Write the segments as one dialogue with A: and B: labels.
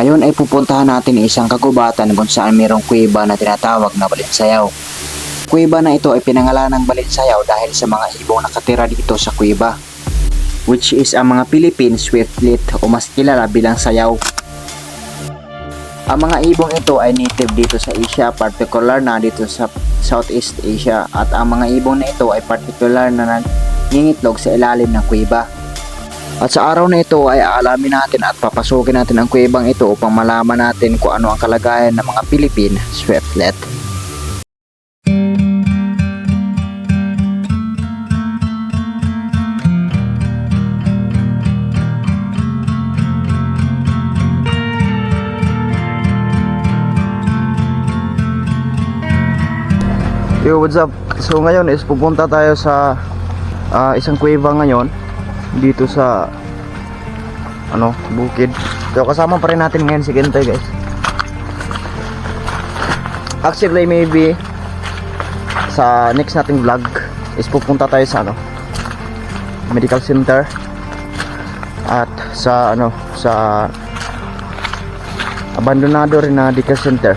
A: Ngayon ay pupuntahan natin isang kagubatan kung saan mayroong kuweba na tinatawag na Balinsayaw. Kuweba na ito ay pinangalan ng Balinsayaw dahil sa mga ibong nakatira dito sa kuweba, which is ang mga Philippine swiftlet o mas kilala bilang sayaw. Ang mga ibong ito ay native dito sa Asia, particular na dito sa Southeast Asia at ang mga ibong na ito ay particular na nangingitlog sa ilalim ng kuweba. At sa araw na ito ay aalamin natin at papasukin natin ang kuwebang ito upang malaman natin kung ano ang kalagayan ng mga Philippine swiftlet. Yo, what's up? So ngayon is pupunta tayo sa ah, isang kuweba ngayon dito sa ano, bukid. So kasama pa rin natin ngayon si Gentay guys. Actually maybe sa next nating vlog is pupunta tayo sa ano medical center at sa ano sa abandonado rin na medical center.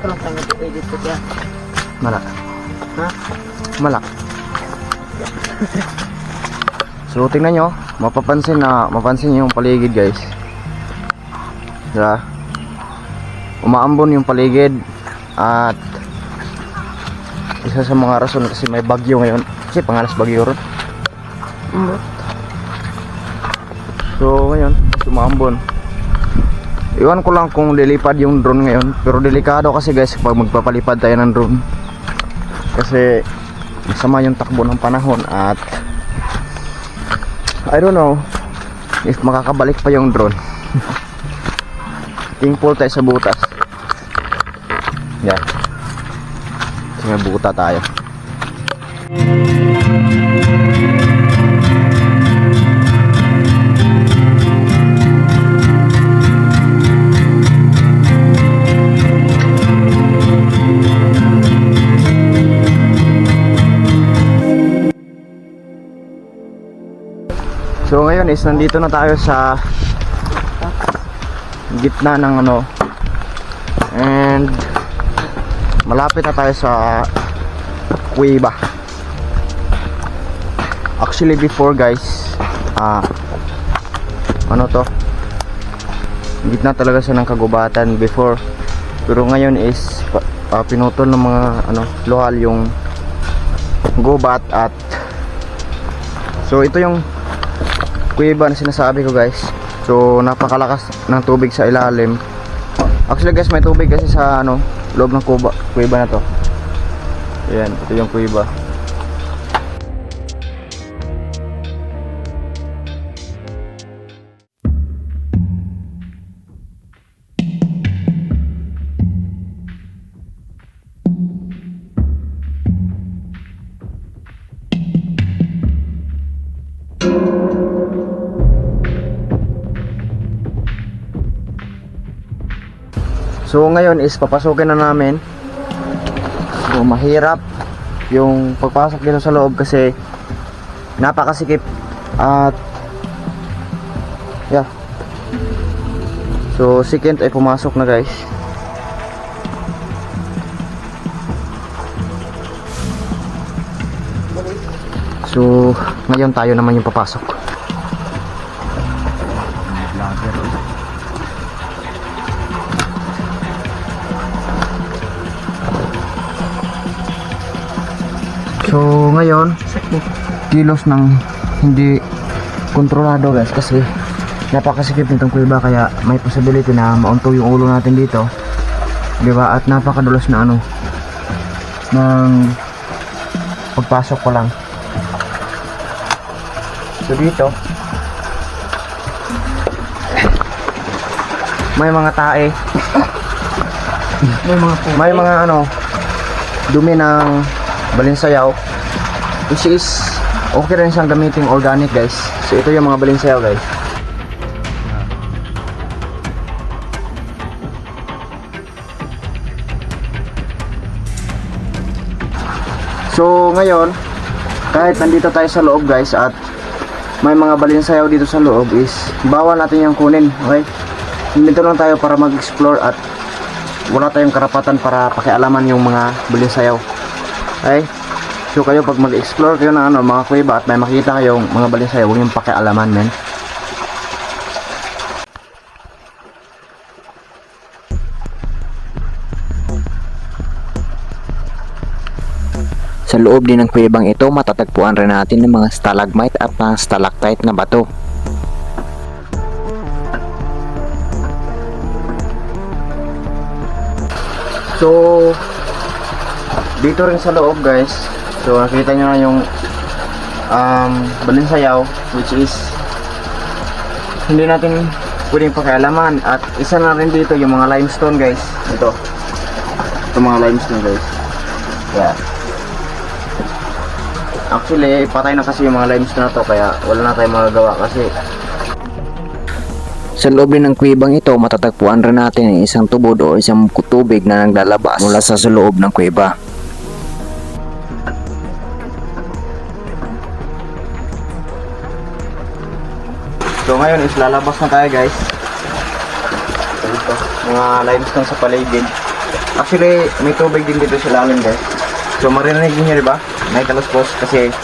B: Terus yang itu edit ko ya.
A: Mala.
B: Ha?
A: Mala. So tingnan nyo, mapapansin na mapansin nyo yung paligid guys. Diba? Umaambon yung paligid at isa sa mga rason kasi may bagyo ngayon. Kasi pangalas bagyo ron. So ngayon, sumambon. Iwan ko lang kung lilipad yung drone ngayon. Pero delikado kasi guys pag magpapalipad tayo ng drone. Kasi masama yung takbo ng panahon at I don't know if makakabalik pa yung drone. Tingpol tayo sa butas. Yan. Kasi may buta tayo. Is nandito na tayo sa gitna ng ano. And malapit na tayo sa kuweba actually before guys ah ano to? Gitna talaga siya ng kagubatan before. Pero ngayon is ah, pinutol ng mga ano luhal yung gubat at so ito yung kuweba na sinasabi ko guys. So napakalakas ng tubig sa ilalim. Actually guys may tubig kasi sa ano loob ng kuba, kuweba na to. Ayan ito yung kuweba So ngayon is papasukin na namin. So mahirap yung pagpasok dito sa loob kasi napakasikip at yeah. So second ay pumasok na guys. So ngayon tayo naman yung papasok. So ngayon, kilos ng hindi kontrolado guys kasi napakasikip nitong kuweba kaya may possibility na maunto yung ulo natin dito. 'Di ba? At napakadulas na ano ng pagpasok ko lang. So dito may mga tae,
B: May mga po.
A: may mga ano dumi ng balinsayaw. Which is okay rin siyang gamitin organic guys. So ito yung mga balinsayaw guys. So ngayon kahit nandito tayo sa loob guys at may mga balinsayaw dito sa loob is bawal natin yung kunin okay? Nandito lang tayo para mag-explore at wala tayong karapatan para pakialaman yung mga balinsayaw. Okay? So kayo pag mag-explore kayo ng ano, mga kuweba at may makita kayong mga balinsayaw, huwag yung pakialaman, men. Sa loob din ng kuwebang ito, matatagpuan rin natin ng mga stalagmite at mga stalactite na bato. So, dito rin sa loob guys, so nakita nyo na yung um, balinsayaw which is hindi natin pwedeng pakialaman. At isa na rin dito yung mga limestone guys. Ito. Ito mga limestone guys. Yeah. Actually patay na kasi yung mga limestone na to kaya wala na tayong magagawa kasi sa loob din ng kuwebang ito, matatagpuan rin natin ang isang tubod o isang tubig na naglalabas mula sa loob ng kuweba. Ngayon is lalabas na tayo guys. Ito, mga limestone sa paligid. Actually, may tubig din dito sa ilalim guys. So maririnig niyo di ba? May kaluskos kasi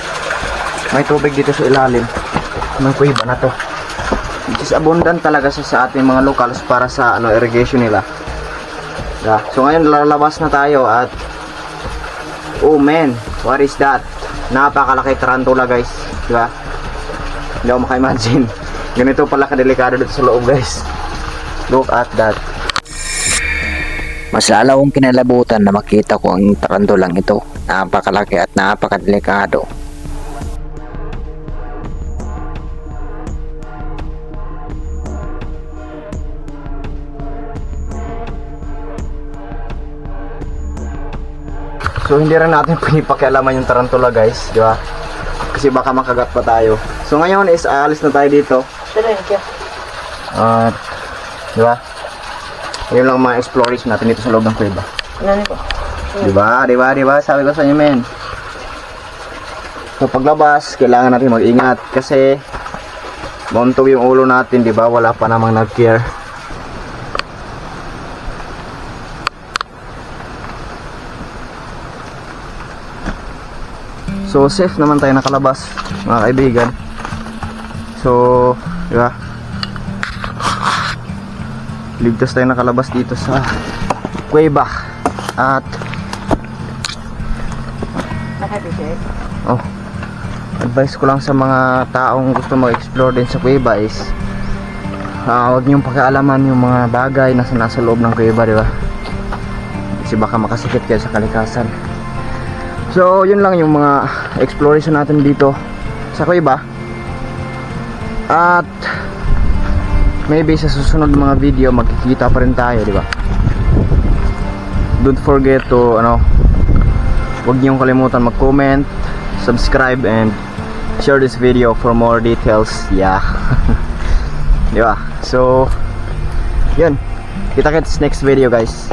A: may tubig dito sa ilalim ng kuweba na to which is abundant talaga siya sa ating mga locals para sa ano irrigation nila. Yeah. So ngayon lalabas na tayo at oh man, what is that? Napakalaki tarantula guys, di ba? Hindi ako maka-imagine. Ganito pala kadelikado dito sa loob guys. Look at that. Mas lalo akong kinalabutan na makita ko ang tarantulang ito. Napakalaki at napakadelikado. So hindi rin natin pinipakialaman yung tarantula guys, di ba? Kasi baka makagat pa tayo. So ngayon is aalis na tayo dito. At, di ba? Yun lang ang mga exploration natin dito sa loob ng kuweba.
B: Ano nito?
A: Di ba? Di ba? Di ba? Sabi ko sa inyo, men. So paglabas, kailangan natin mag-ingat kasi buntog yung ulo natin, di ba? Wala pa namang nag-care. So safe naman tayo nakalabas, mga kaibigan. So, di ba? Ligtas tayo nakalabas dito sa kuweba. At. Oh. Advice ko lang sa mga taong gusto mag-explore din sa kuweba is ah, huwag niyong pakialaman yung mga bagay na nasa loob ng kuweba, di ba? Kasi baka makasakit kayo sa kalikasan. So, yun lang yung mga exploration natin dito sa kuweba. At maybe sa susunod mga video magkikita pa rin tayo, di ba? Don't forget to ano Huwag niyong kalimutan mag-comment, subscribe, and share this video for more details. Yeah. Di ba? So, yun. Kita-kits next video guys.